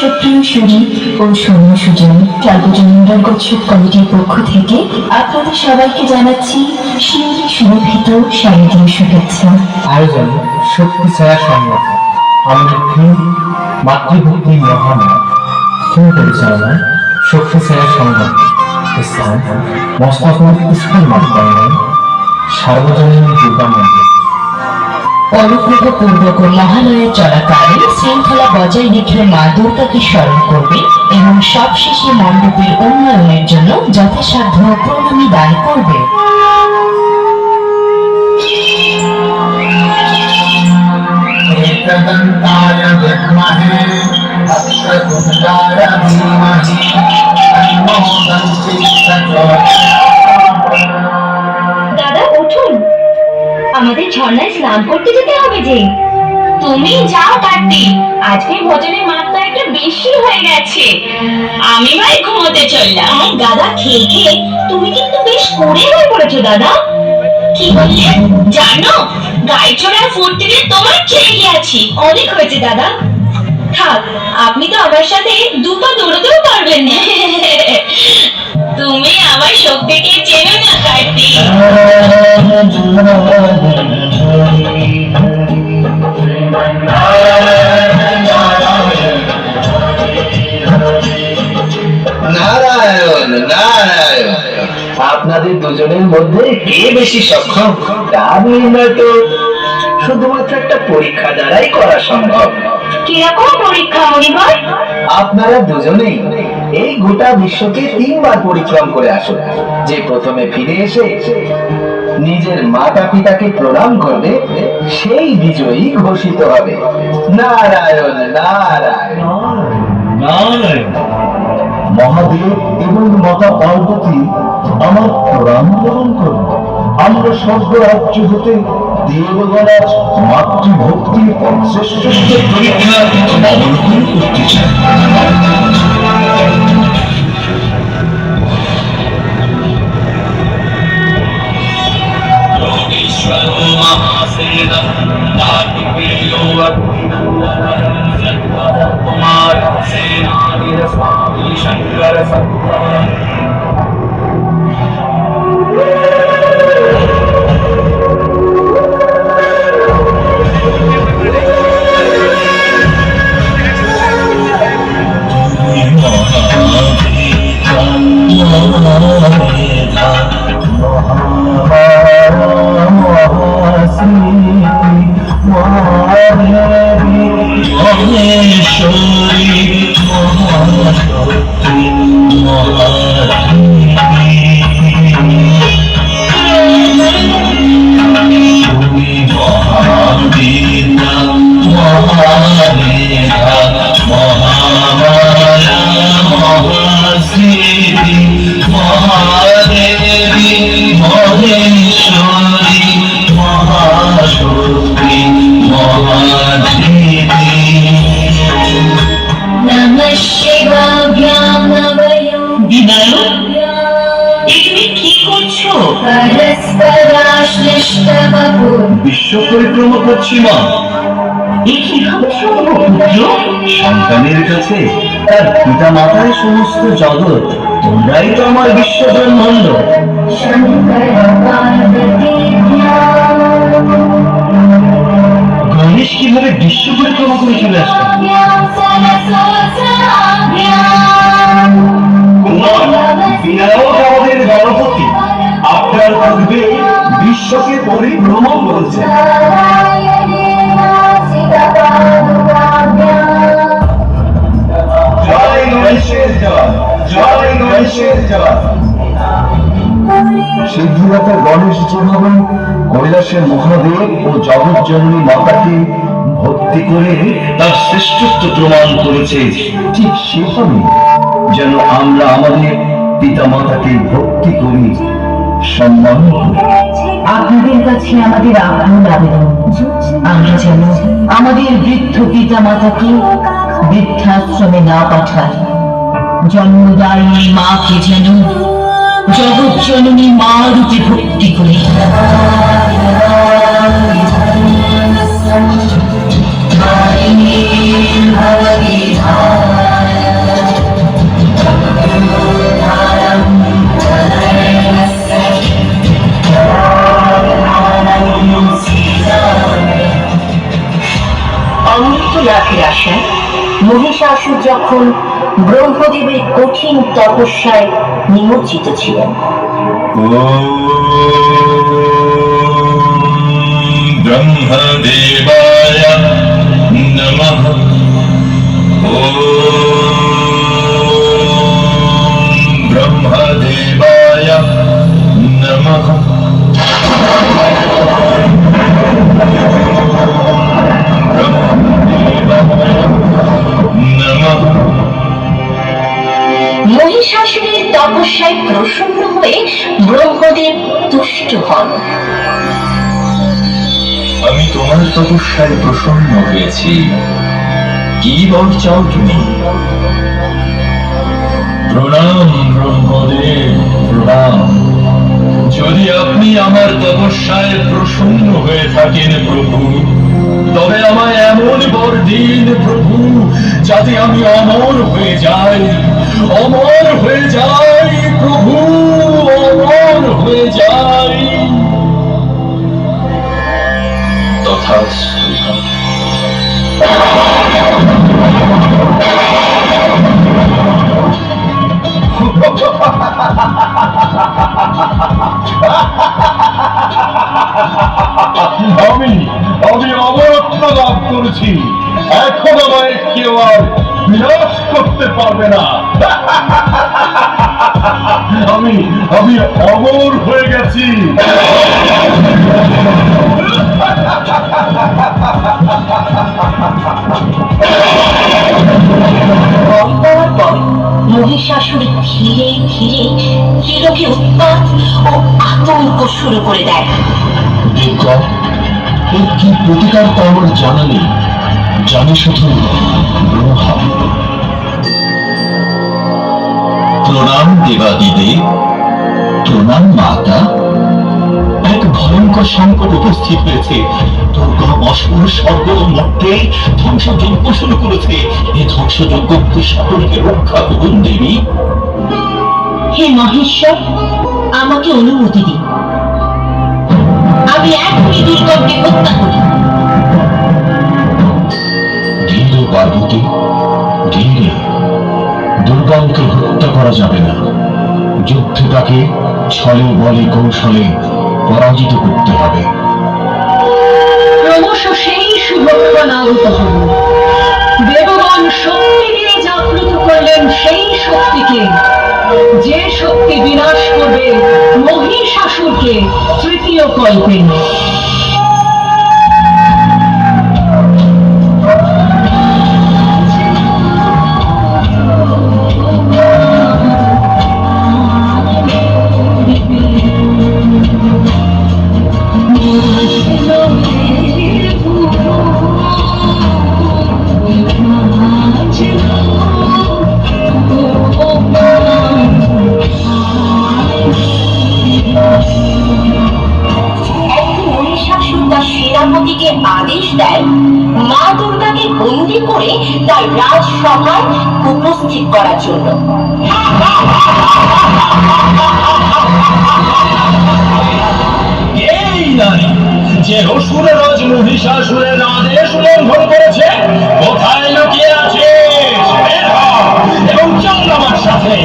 সুপ্রিয় শরীর ও সৌম্য সুজন সার্বজনীন দুর্গোৎসব কমিটির পক্ষ থেকে আপনাদের সবাইকে জানাচ্ছি শিউরি সুরভিত শারদীয় শুভেচ্ছা। আয়োজন শক্তি ছায়া সংগঠন আমাদের মাতৃভক্তি শক্তি ছায়া সংগঠন স্থান মস্তাপুর স্কুল মাঠ সার্বজনীন দুর্গা মন্দির অনুগ্রহপূর্বক ও মহালয়া চলাকালে শৃঙ্খলা বজায় রেখে মা দুর্গাকে স্মরণ করবে এবং সবশেষে মণ্ডপের উন্নয়নের জন্য যথাসাধ্য প্রণামী দান করবে एकदन्ताय विद्महे वक्रतुण्डाय धीमहि तन्नो दन्ति प्रचोदयात्। দাদা উঠুন আমাদের ঝর্ণায় স্নান করতে যেতে হবে যে। তুমি যাও কার্তিক আজকে ভোজনের মাত্রা একটু বেশি হয়ে গেছে। আমি ভাই ঘুমোতে চললাম। দাদা, খেয়ে খেয়ে তুমি কিন্তু বেশ করে হয়ে পড়েছো, দাদা। কি বললে? জানো, গাই চড়ার ফুর্তিতে তোমার খেয়ে গিয়েছি অনেক হয়েছে, দাদা। থাক, আপনি তো আমার সাথে দুপা দৌড়তেও পারবেন না। তুমি আমার শক্তিকে চেনো না, কার্তিক। আপনাদের দুজনের মধ্যে কে বেশি সক্ষম তা নির্ণয় তো শুধুমাত্র একটা পরীক্ষা দ্বারাই করা সম্ভব। কীরকম পরীক্ষা মনিভাই আপনারা দুজনেই এই গোটা বিশ্বকে তিনবার পরিক্রম করে আসুন। যে প্রথমে ফিরে এসে নিজের মাতা পিতাকে প্রণাম করবে সেই বিজয়ী ঘোষিত হবে। নারায়ণ নারায়ণ। নারায়ণ। মহাদেব এবং মাতা পার্বতী আমার প্রাণ গ্রহণ করুন। আমরা স্বর্গ রাজ্য হতে দেবগণাজ মাতৃভক্তির শ্রেষ্ঠ পরীক্ষা অবলম্বন করছ বিশ্ব পরিক্রমা করছি মা সন্তানের কাছে তার পিতা মাতায় সমস্ত জগৎ তোমরাই তো আমার বিশ্ব ব্রহ্মাণ্ড। গণেশ কীভাবে বিশ্ব পরিক্রমা করে চলে আসবে বিশ্বকে গণেশের জয় সিদ্ধিদাতা গণেশ যেভাবে কৈলাসের মহাদেব ও মাতাকে ভক্তি করে তার শ্রেষ্ঠত্ব প্রমাণ করেছে। ঠিক সেভাবে যেন আমরা আমাদের পিতা মাতাকে ভক্তি করি, সম্মান করি। আপনাদের কাছে আমাদের আহ্বান আবেদন আমরা যেন আমাদের বৃদ্ধ পিতা মাতাকে বৃদ্ধাশ্রমে না পাঠাই জন্মদায়ী মাকে যেন জগৎ জননী মা রূপে ভক্তি করি। মহিষাসুর যখন ব্রহ্মদেবের কঠিন তপস্যায় নিমজ্জিত ছিলেন। ব্রহ্মদেবায় তপস্যায় প্রসন্ন হয়ে ব্রহ্মদেব তুষ্ট হন। আমি তোমার তপস্যায় প্রসন্ন হয়েছি। কি বর চাও তুমি? প্রণাম ব্রহ্মদেব, প্রণাম। যদি আপনি আমার তপস্যায় প্রসন্ন হয়ে থাকেন প্রভু, তবে আমায় এমন বর দিন প্রভু, যাতে আমি অমর হয়ে যাই। অমর হয়ে যাই, প্রভু, অমর হয়ে যাই। তথাস্তু আমি আমি অমরত্ব লাভ করেছি। এখন আমায় কেউ আর বিনাশ করতে পারবে না। আমি আমি অমর হয়ে গেছি। মহিষাসুর ধীরে ধীরে ত্রিলোকে উৎপাত ও আতঙ্ক শুরু করে দেয়। এর কি প্রতিকার তা আমার জানা নেই। জানি শুধু ব্রহ্মা। প্রণাম দেবাদিদেব প্রণাম মাতা। এক ভয়ঙ্কর সংকট উপস্থিত হয়েছে। দুর্গা অসুর স্বর্গ ধ্বংসযজ্ঞ শুরু করেছে। এই ধ্বংসযজ্ঞকে সকলকে রক্ষা করুন দেবী। হে মহেশ্বর আমাকে অনুমতি দিন। আমি এখনই দুর্গমকে হত্যা করি। ধীরে পার্বতী ধীরে। দুর্গমকে হত্যা করা যাবে না। যুদ্ধে তাকে ছলে বলে কৌশলে পরাজিত করতে হবে। ক্রমশ সেই শুভক্ষণ আগত হল দেবগণ শক্তি দিয়ে জাগ্রত করলেন সেই শক্তিকে। যে শক্তি বিনাশ করবে মহিষাসুরকে তৃতীয় কল্পে। দেয় মা দুর্গাকে বন্দি করে তার রাজসভায় উপস্থিত করার জন্য। যে অসুর রাজ মহিষাসুরের আদেশ লঙ্ঘন করেছে, কোথায় লুকিয়ে আছে এবং চল আমার সাথে।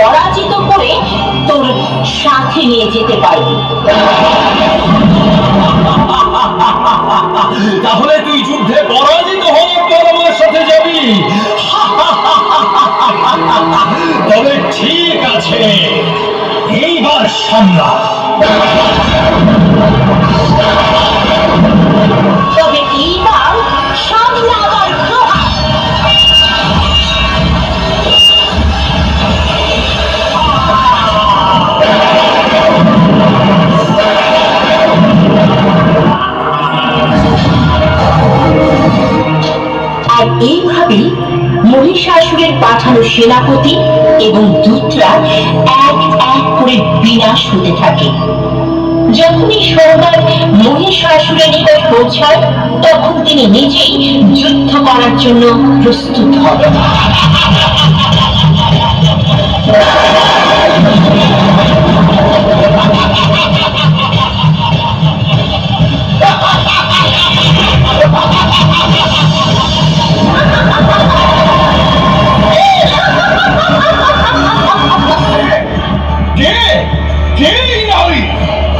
পরাজিত করে তোর সাথে নিয়ে যেতে পারবি। তাহলে তুই যুদ্ধে পরাজিত হওয়ার পর আমার সাথে যাবি। তবে ঠিক আছে, এইবার সামলা। সেনাপতি এবং দূতরা এক এক করে বিনাশ হতে থাকে। যখনই সৌদার মহিষাসুরের নিকট পৌঁছায়, তখন তিনি নিজেই যুদ্ধ করার জন্য প্রস্তুত হন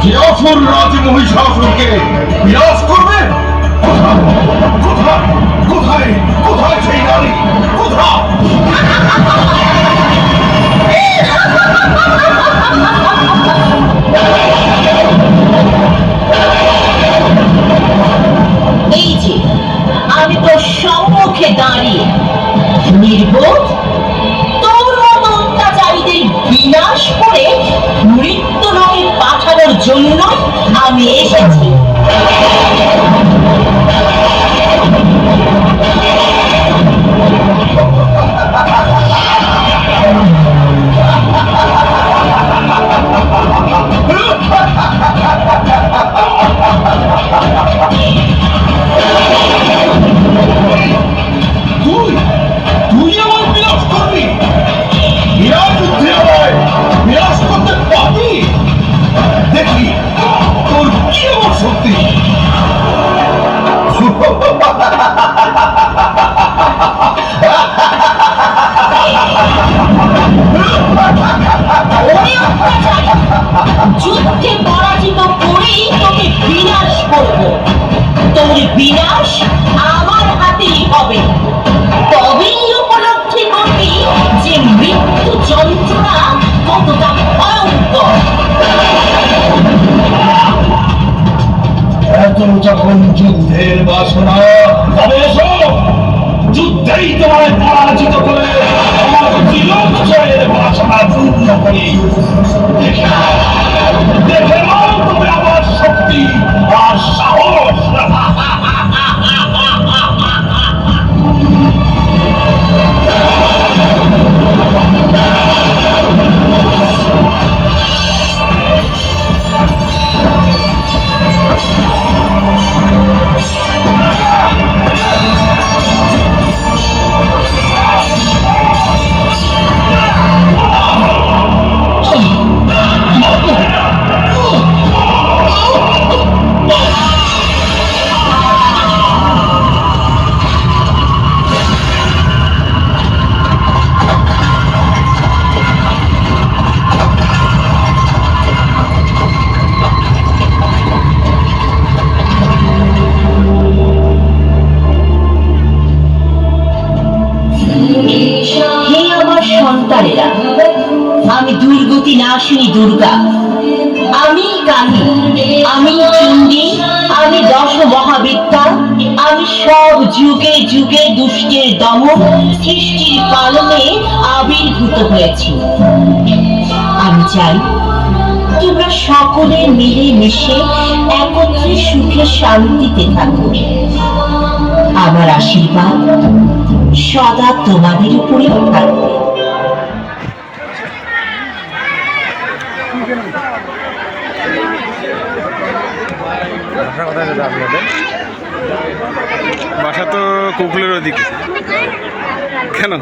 অসুর রাজ মহিষাসুরকে বিনাশ করবে কোথায়? কোথায়? কোথায় সেই নারী? কোথায়? এই যে, আমি তোর সম্মুখে দাঁড়িয়ে আমি এসেছি তোর বিনাশ আমার হাতেই হবে। তবেই উপলব্ধি করবি যে মৃত্যু যন্ত্রণা কতটা ভয়ঙ্কর। এত যখন যুদ্ধের বাসনা, তবে এসো, যুদ্ধেই তোমায় পরাজিত করে আমার তিলক জয়ের বাসনা পূর্ণ করি। সন্তানেরা আমি দুর্গতি নাশিনী দুর্গা। আমি কালী, আমি চণ্ডী আমি দশ মহাবিদ্যা আমি সব যুগে যুগে দুষ্টের দমন, সৃষ্টির পালনে আবির্ভূত হয়েছি। আমি চাই তোমরা সকলে মিলে মিশে একত্রে সুখে শান্তিতে থাকো। আমার আশীর্বাদ সদা তোমাদের উপরেও থাকবে। পুকুরের ওদিকে। কেন?